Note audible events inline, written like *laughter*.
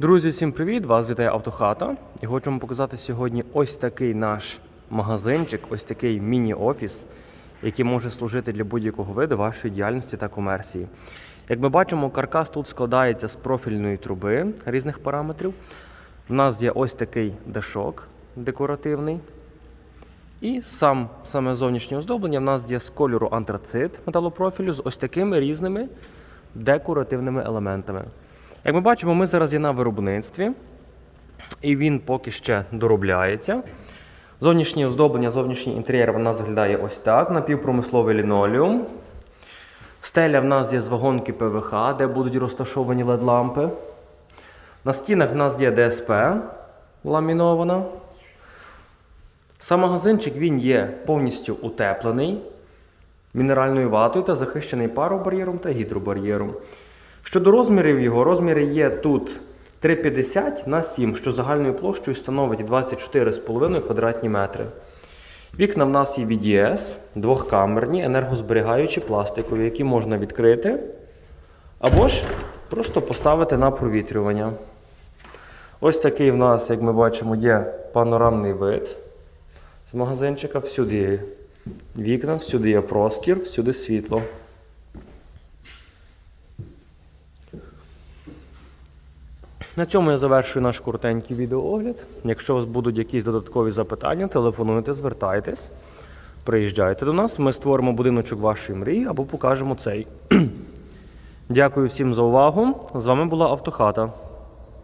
Друзі, всім привіт! Вас вітає Автохата. І хочу вам показати сьогодні ось такий наш магазинчик, ось такий міні-офіс, який може служити для будь-якого виду вашої діяльності та комерції. Як ми бачимо, каркас тут складається з профільної труби різних параметрів. У нас є ось такий дашок декоративний. І сам, саме зовнішнє оздоблення в нас є з кольору антрацит металопрофілю з ось такими різними декоративними елементами. Як ми бачимо, ми зараз є на виробництві, і він поки ще доробляється. Зовнішнє оздоблення, зовнішній інтер'єр в нас виглядає ось так: напівпромисловий лінолеум. Стеля в нас є з вагонки ПВХ, де будуть розташовані LED-лампи. На стінах в нас є ДСП ламінована. Сам магазинчик він є повністю утеплений мінеральною ватою та захищений паробар'єром та гідробар'єром. Щодо розмірів його, розміри є тут 3,50 на 7, що загальною площею становить 24,5 квадратні метри. Вікна в нас є VDS, двохкамерні, енергозберігаючі пластикові, які можна відкрити або ж просто поставити на провітрювання. Ось такий в нас, як ми бачимо, є панорамний вид з магазинчика. Всюди є вікна, всюди є простір, всюди світло. На цьому я завершую наш коротенький відеоогляд. Якщо у вас будуть якісь додаткові запитання, телефонуйте, звертайтесь, приїжджайте до нас, ми створимо будиночок вашої мрії або покажемо цей. *clears throat* Дякую всім за увагу. З вами була Автохата.